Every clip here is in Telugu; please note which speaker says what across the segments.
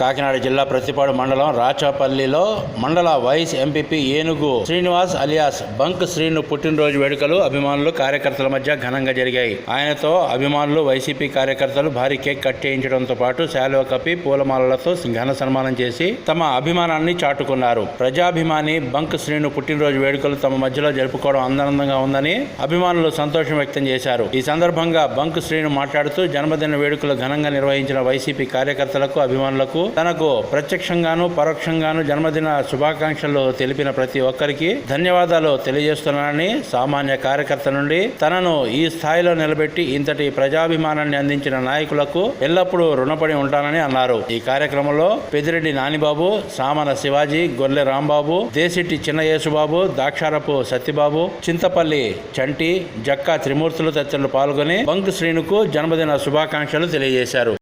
Speaker 1: కాకినాడ జిల్లా ప్రతిపాడు మండలం రాచాపల్లిలో మండల వైస్ ఎంపీపీ ఏనుగు శ్రీనివాస్ అలియాస్ బంక్ శ్రీను పుట్టినరోజు వేడుకలు అభిమానులు కార్యకర్తల మధ్య ఘనంగా జరిగాయి. ఆయనతో అభిమానులు వైసీపీ కార్యకర్తలు భారీ కేక్ కట్ చేయించడంతో పాటు శాలువ కప్పి పూలమాలలతో ఘన సన్మానం చేసి తమ అభిమానాన్ని చాటుకున్నారు. ప్రజాభిమాని బంక్ శ్రీను పుట్టినరోజు వేడుకలు తమ మధ్యలో జరుపుకోవడం ఆనందంగా ఉందని అభిమానులు సంతోషం వ్యక్తం చేశారు. ఈ సందర్భంగా బంక్ శ్రీను మాట్లాడుతూ జన్మదిన వేడుకలు ఘనంగా నిర్వహించిన వైసీపీ కార్యకర్తలకు అభిమానులకు తనకు ప్రత్యక్షంగాను పరోక్షంగాను జన్మదిన శుభాకాంక్షలు తెలిపిన ప్రతి ఒక్కరికి ధన్యవాదాలు తెలియజేస్తున్నానని సామాన్య కార్యకర్త నుండి తనను ఈ స్థాయిలో నిలబెట్టి ఇంతటి ప్రజాభిమానాన్ని అందించిన నాయకులకు ఎల్లప్పుడూ రుణపడి ఉంటానని అన్నారు. ఈ కార్యక్రమంలో పెదిరెడ్డి నానిబాబు సామన శివాజీ గొల్లె రాంబాబు దేశిట్టి చిన్న యేసుబాబు దాక్షారపు సత్యబాబు చింతపల్లి చంటి జక్కా త్రిమూర్తులు తదితరులు పాల్గొని బంక్ శ్రీనుకు జన్మదిన శుభాకాంక్షలు తెలియజేశారు.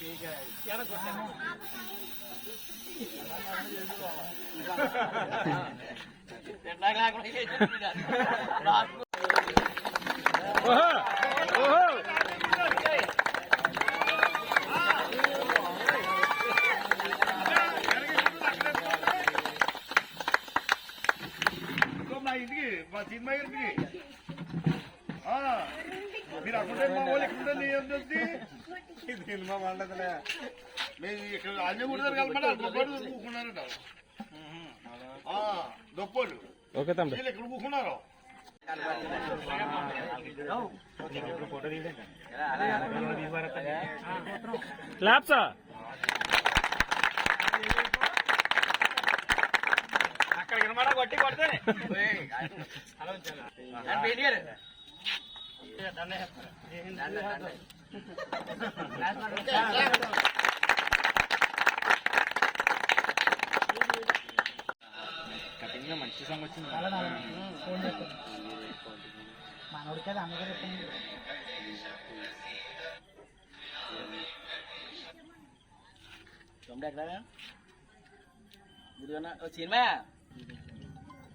Speaker 2: you!
Speaker 3: మా ఇంటికి మా సినిమా ఇంటికి ఆ, మీరు అక్కడ మా వాళ్ళు వాళ్ళదిలే. మేము ఇక్కడ అన్ని కూడా కలపడా దొప్పోడు కూకున్నారట. దొప్పోడు ఓకే తమ్ముడు. ఎక్కడ కూకున్నారు.
Speaker 2: Claps! అక్కడ కనబడ కొట్టి కొడితే
Speaker 4: సినిమా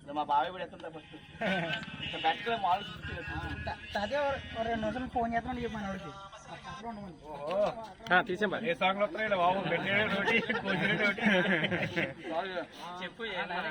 Speaker 4: మా బాబాయ్ కూడా ఎత్తుంటా ఫస్ట్. బెట్టలో మాల్
Speaker 5: అదే ఓ రెండు నిమిషాలు ఫోన్ చేస్తామని
Speaker 2: ఏ సాంగ్ వస్తున్నాయి బాబు?
Speaker 4: చెప్పు
Speaker 2: అలాగా